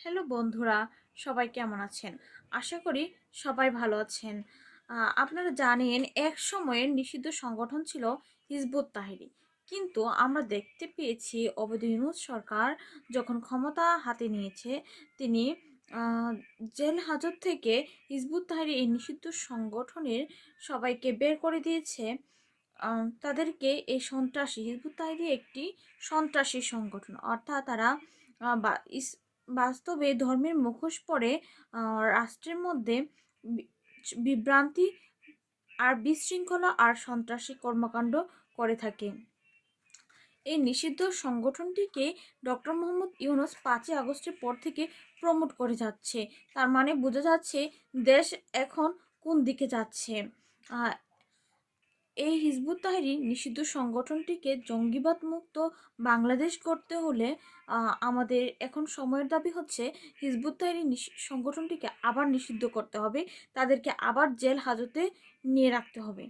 Hello বন্ধুরা, সবাই কেমন আছেন? আশা করি সবাই ভালো আছেন। আপনারা জানেন, এক সময়ের নিষিদ্ধ সংগঠন ছিল হিজবুত তাহরির কিন্তু আমরা দেখতে পেয়েছি, অবৈধ ইউনুস সরকার যখন ক্ষমতা হাতে নিয়েছে, তিনি জেল হাজত থেকে হিজবুত তাহরির এই নিষিদ্ধ সংগঠনের সবাইকে বের করে দিয়েছে। তাদেরকে এই সন্ত্রাসী, হিজবুত তাহরির একটি সন্ত্রাসী সংগঠন। অর্থাৎ তারা বাস্তবে ধর্মের মুখোশ পরে রাষ্ট্রের মধ্যে বিভ্রান্তি আর বিশৃঙ্খলা আর সন্ত্রাসী কর্মকাণ্ড করে থাকে। এই নিষিদ্ধ সংগঠনটিকে ডক্টর মোহাম্মদ ইউনুস পাঁচই আগস্টের পর থেকে প্রমোট করে যাচ্ছে। তার মানে বোঝা যাচ্ছে দেশ এখন কোন দিকে যাচ্ছে। এই হিজবুত তাহরির নিষিদ্ধ সংগঠনটিকে জঙ্গিবাদ মুক্ত বাংলাদেশ করতে হলে আমাদের এখন সময়ের দাবি হচ্ছে হিজবুত তাহরির সংগঠনটিকে আবার নিষিদ্ধ করতে হবে। তাদেরকে আবার জেল হাজতে নিয়ে রাখতে হবে।